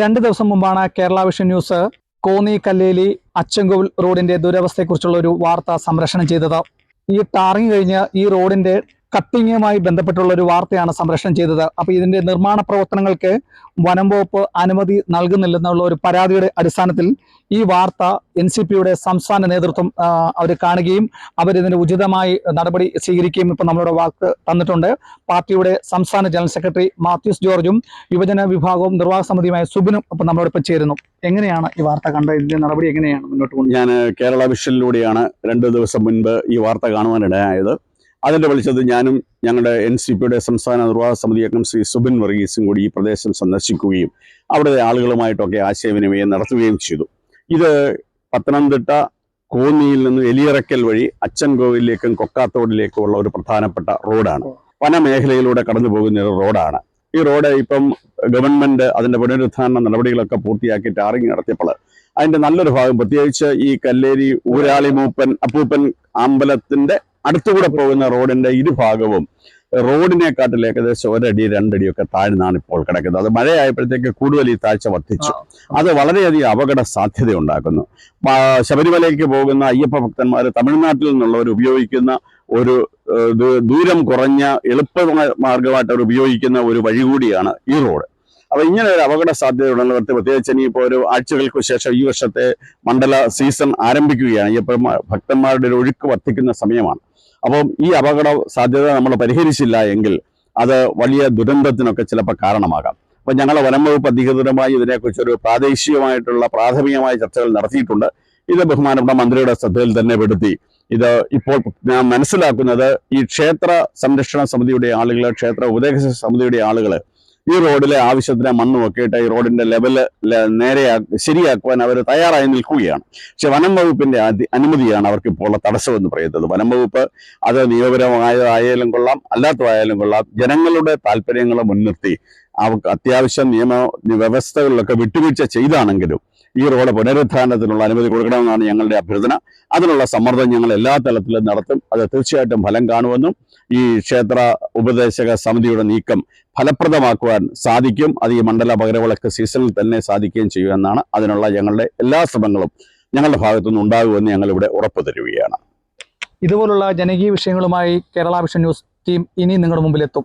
രണ്ട് ദിവസം മുമ്പാണ് കേരള വിഷൻ ന്യൂസ് കോന്നി കല്ലേലി അച്ചൻകോവിൽ റോഡിന്റെ ദുരവസ്ഥയെക്കുറിച്ചുള്ള ഒരു വാർത്ത സംപ്രേഷണം ചെയ്തത്. ഈ ടാറിങ് കഴിഞ്ഞ് ഈ റോഡിന്റെ കട്ടിങ്ങുമായി ബന്ധപ്പെട്ടുള്ള ഒരു വാർത്തയാണ് സംരക്ഷണം ചെയ്തത്. അപ്പോൾ ഇതിന്റെ നിർമ്മാണ പ്രവർത്തനങ്ങൾക്ക് വനം വകുപ്പ് അനുമതി നൽകുന്നില്ലെന്നുള്ള ഒരു പരാതിയുടെ അടിസ്ഥാനത്തിൽ ഈ വാർത്ത എൻ സി പിയുടെ സംസ്ഥാന നേതൃത്വം അവർ കാണുകയും അവരിതിന് ഉചിതമായി നടപടി സ്വീകരിക്കുകയും ഇപ്പം നമ്മളോട് വാക്ക് തന്നിട്ടുണ്ട്. പാർട്ടിയുടെ സംസ്ഥാന ജനറൽ സെക്രട്ടറി മാത്യൂസ് ജോർജും യുവജന വിഭാഗവും നിർവാഹക സമിതിയുമായ സുബിനും ഇപ്പം നമ്മളോടൊപ്പം ചേരുന്നു. എങ്ങനെയാണ് ഈ വാർത്ത കണ്ട ഇതിന്റെ നടപടി എങ്ങനെയാണ് മുന്നോട്ട് പോകുന്നത് ഞാൻ കേരള വിഷനിലൂടെയാണ് രണ്ട് ദിവസം മുൻപ് ഈ വാർത്ത കാണുവാനിടയായത്. അതിന്റെ വെളിച്ചത്തിൽ ഞാനും ഞങ്ങളുടെ എൻ സി പിയുടെ സംസ്ഥാന നിർവാഹക സമിതി അംഗം ശ്രീ സുബിൻ വർഗീസും കൂടി ഈ പ്രദേശം സന്ദർശിക്കുകയും അവിടുത്തെ ആളുകളുമായിട്ടൊക്കെ ആശയവിനിമയം നടത്തുകയും ചെയ്തു. ഇത് പത്തനംതിട്ട കോന്നിയിൽ നിന്ന് എലിയറക്കൽ വഴി അച്ചൻകോവിലേക്കും കൊക്കാത്തോടിലേക്കും ഉള്ള ഒരു പ്രധാനപ്പെട്ട റോഡാണ്. വനമേഖലയിലൂടെ കടന്നു പോകുന്ന ഒരു റോഡാണ്. ഈ റോഡ് ഇപ്പം ഗവൺമെന്റ് അതിന്റെ പുനരുദ്ധാരണ നടപടികളൊക്കെ പൂർത്തിയാക്കി ടാറിങ് നടത്തിയപ്പോൾ അതിന്റെ നല്ലൊരു ഭാഗം പ്രത്യേകിച്ച് ഈ കല്ലേരി ഊരാളി മൂപ്പൻ അപ്പൂപ്പൻ അമ്പലത്തിന്റെ അടുത്തുകൂടെ പോകുന്ന റോഡിന്റെ ഇരുഭാഗവും റോഡിനെക്കാട്ടിൽ ഏകദേശം ഒരടി രണ്ടടിയൊക്കെ താഴ്ന്നാണ് ഇപ്പോൾ കിടക്കുന്നത്. അത് മഴയായപ്പോഴത്തേക്ക് കൂടുതൽ ഈ താഴ്ച വർദ്ധിച്ചു. അത് വളരെയധികം അപകട സാധ്യത ഉണ്ടാക്കുന്നു ശബരിമലയിലേക്ക് ശബരിമലയ്ക്ക് പോകുന്ന അയ്യപ്പ ഭക്തന്മാർ തമിഴ്നാട്ടിൽ നിന്നുള്ളവർ ഉപയോഗിക്കുന്ന ഒരു ദൂരം കുറഞ്ഞ എളുപ്പ മാർഗമായിട്ട് അവർ ഉപയോഗിക്കുന്ന ഒരു വഴി കൂടിയാണ് ഈ റോഡ്. അപ്പൊ ഇങ്ങനെ ഒരു അപകട സാധ്യതയുള്ളവർക്ക് പ്രത്യേകിച്ച് ഇനിയിപ്പോ ഒരു ആഴ്ചകൾക്ക് ശേഷം ഈ വർഷത്തെ മണ്ഡല സീസൺ ആരംഭിക്കുകയാണ്. ഇപ്പോൾ ഭക്തന്മാരുടെ ഒരു ഒഴുക്ക് വർദ്ധിക്കുന്ന സമയമാണ്. അപ്പം ഈ അപകട സാധ്യത നമ്മൾ പരിഹരിച്ചില്ല എങ്കിൽ അത് വലിയ ദുരന്തത്തിനൊക്കെ ചിലപ്പോൾ കാരണമാകാം. അപ്പം ഞങ്ങൾ വനം വകുപ്പ് അധികൃതരുമായി ഇതിനെക്കുറിച്ച് ഒരു പ്രാദേശികമായിട്ടുള്ള പ്രാഥമികമായ ചർച്ചകൾ നടത്തിയിട്ടുണ്ട്. ഇത് ബഹുമാനപ്പെട്ട മന്ത്രിയുടെ ശ്രദ്ധയിൽ തന്നെ പെടുത്തി. ഇത് ഇപ്പോൾ ഞാൻ മനസ്സിലാക്കുന്നത് ഈ ക്ഷേത്ര സംരക്ഷണ സമിതിയുടെ ആളുകൾ ക്ഷേത്ര ഉപദേശ സമിതിയുടെ ആളുകൾ ഈ റോഡിലെ ആവശ്യത്തിന് മണ്ണ് നോക്കിയിട്ട് ഈ റോഡിന്റെ ലെവൽ നേരെയാ ശരിയാക്കുവാൻ അവർ തയ്യാറായി നിൽക്കുകയാണ്. പക്ഷെ വനം വകുപ്പിന്റെ അനുമതിയാണ് അവർക്ക് ഇപ്പോൾ ഉള്ള തടസ്സമെന്ന് പറയുന്നത്. വനം വകുപ്പ് അത് നിയമപരമായതായാലും കൊള്ളാം അല്ലാത്തതായാലും കൊള്ളാം. ജനങ്ങളുടെ താല്പര്യങ്ങളെ മുൻനിർത്തി അത്യാവശ്യം നിയമ വ്യവസ്ഥകളിലൊക്കെ വിട്ടുവീഴ്ച ചെയ്താണെങ്കിലും ഈ റോഡ് പുനരുദ്ധാരണത്തിനുള്ള അനുമതി കൊടുക്കണമെന്നാണ് ഞങ്ങളുടെ അഭ്യർത്ഥന. അതിനുള്ള സമ്മർദ്ദം ഞങ്ങൾ എല്ലാ തലത്തിലും നടത്തും. അത് തീർച്ചയായിട്ടും ഫലം കാണുമെന്നും ഈ ക്ഷേത്ര ഉപദേശക സമിതിയുടെ നീക്കം ഫലപ്രദമാക്കുവാൻ സാധിക്കും. അത് ഈ മണ്ഡല പകരവിളക്ക് സീസണിൽ തന്നെ സാധിക്കുകയും ചെയ്യുമെന്നാണ് അതിനുള്ള ഞങ്ങളുടെ എല്ലാ ശ്രമങ്ങളും ഞങ്ങളുടെ ഭാഗത്തുനിന്ന് ഉണ്ടാകുമെന്ന് ഞങ്ങൾ ഇവിടെ ഉറപ്പു തരികയാണ്. ഇതുപോലുള്ള ജനകീയ വിഷയങ്ങളുമായി കേരള വിഷൻ ന്യൂസ് ടീം ഇനി നിങ്ങളുടെ മുമ്പിലെത്തും.